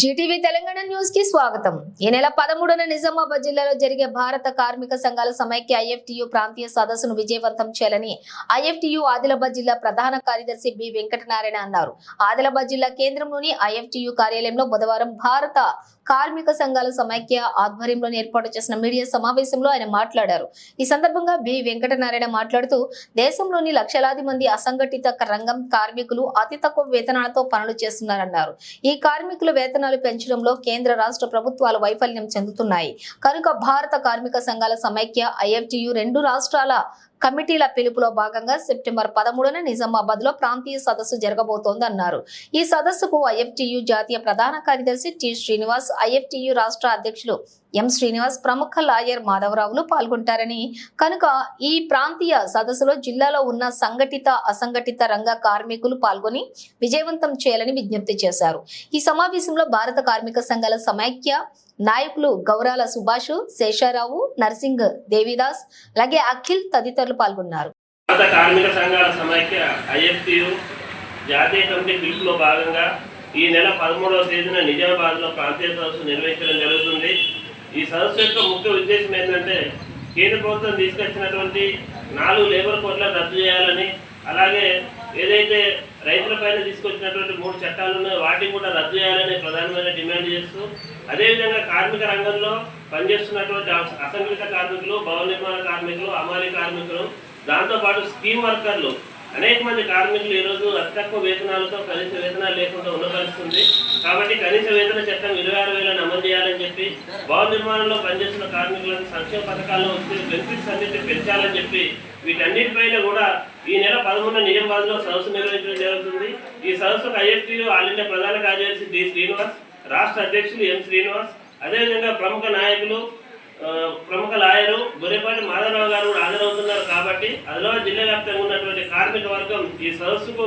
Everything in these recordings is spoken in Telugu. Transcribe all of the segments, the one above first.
జీటీవీ తెలంగాణ న్యూస్కి స్వాగతం. ఈ నెల పదమూడున నిజామాబాద్ జిల్లాలో జరిగే భారత కార్మిక సంఘాల సమైక్య ఐఎఫ్టియు ప్రాంతీయ సదస్సును విజయవంతం చేయాలని ఐఎఫ్టియు ఆదిలాబాద్ జిల్లా ప్రధాన కార్యదర్శి బి వెంకటనారాయణ అన్నారు. ఆదిలాబాద్ జిల్లా కేంద్రంలోని ఐఎఫ్టియు కార్యాలయంలో బుధవారం భారత కార్మిక సంఘాల సమైక్య ఆధ్వర్యంలో ఏర్పాటు చేసిన మీడియా సమావేశంలో ఆయన మాట్లాడారు. ఈ సందర్భంగా బి వెంకటనారాయణ మాట్లాడుతూ దేశంలోని లక్షలాది మంది అసంఘటిత రంగం కార్మికులు అతి తక్కువ వేతనాలతో పనులు చేస్తున్నారన్నారు. ఈ కార్మికుల వేతనాలు పెంచడంలో కేంద్ర రాష్ట్ర ప్రభుత్వాలు వైఫల్యం చెందుతున్నాయి. కనుక భారత కార్మిక సంఘాల సమైక్య ఐఎఫ్టియు రెండు రాష్ట్రాల కమిటీల పిలుపులో భాగంగా సెప్టెంబర్ పదమూడున నిజామాబాద్లో ప్రాంతీయ సదస్సు జరగబోతోందన్నారు. ఈ సదస్సుకు ఐఎఫ్టియు జాతీయ ప్రధాన కార్యదర్శి టి శ్రీనివాస్ ఐఎఫ్టియు రాష్ట్ర అధ్యక్షులు ఎం శ్రీనివాస్ ప్రముఖ లాయర్ మాధవరావులు పాల్గొంటారని. కనుక ఈ ప్రాంతీయ సదస్సులో జిల్లాలో ఉన్న సంఘటిత అసంఘటిత రంగ కార్మికులు పాల్గొని విజయవంతం చేయాలని విజ్ఞప్తి చేశారు. ఈ సమావేశంలో భారత కార్మిక సంఘాల సమైక్య నాయకులు గౌరాల సుభాష్ శేషారావు నర్సింగ్ దేవిదాస్ అలాగే అఖిల్ తదితరులు పాల్గొన్నారు. కార్మిక సంఘాల సమైక్య ఐఎఫ్టియు జాతీయ కమిటీ పిలుపులో భాగంగా ఈ నెల పదమూడవ తేదీన నిజామాబాద్లో ప్రాంతీయ సదస్సు నిర్వహించడం జరుగుతుంది. ఈ సదస్సు యొక్క ముఖ్య ఉద్దేశం ఏంటంటే కేంద్ర ప్రభుత్వం తీసుకొచ్చినటువంటి నాలుగు లేబర్ కోడ్లను రద్దు చేయాలని అలాగే ఏదైతే రైతుల పైన తీసుకొచ్చినటువంటి మూడు చట్టాలు ఉన్నాయో వాటిని కూడా రద్దు చేయాలని ప్రధానమైన డిమాండ్ చేస్తూ అదేవిధంగా కార్మిక రంగంలో పనిచేస్తున్నటువంటి అసంఘటిత కార్మికులు భవన నిర్మాణ కార్మికులు అమాలి కార్మికులు దాంతోపాటు స్కీమ్ వర్కర్లు. అనేక మంది కార్మికులు ఈరోజు అతి తక్కువ వేతనాలతో కనీస వేతనాలు లేకుండా ఉండవలసింది. కాబట్టి కనీస వేతన చట్టం ఇరవై ఆరు వేలను అమలు చేయాలని చెప్పి భవన నిర్మాణంలో పనిచేస్తున్న కార్మికులకు సంక్షేమ పథకాల్లో వచ్చే బెనిఫిట్స్ అన్నింటినీ పెంచాలని చెప్పి వీటన్నిటిపైన కూడా ఈ నెల పదమూడున నిజామాబాద్లో సదస్సు నిర్వహించడం జరుగుతుంది. ఈ సదస్సుకు ఐఎఫ్టీలో ఆల్ ఇండియా ప్రధాన కార్యదర్శి డి శ్రీనివాస్ రాష్ట్ర అధ్యక్షులు ఎం శ్రీనివాస్ అదేవిధంగా ప్రముఖ నాయకులు ప్రముఖ లాయరు బొరేపాటి మాధవరావు గారు కూడా హాజరవుతున్నారు కాబట్టి ఆదిలాబాద్ జిల్లా వ్యాప్తంగా ఉన్నటువంటి కార్మిక వర్గం ఈ సదస్సుకు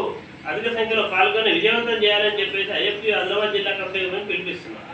అధిక సంఖ్యలో పాల్గొని విజయవంతం చేయాలని చెప్పేసి ఐఎఫ్టీ ఆదిలాబాద్ జిల్లా కమిటీ పిలిపిస్తున్నారు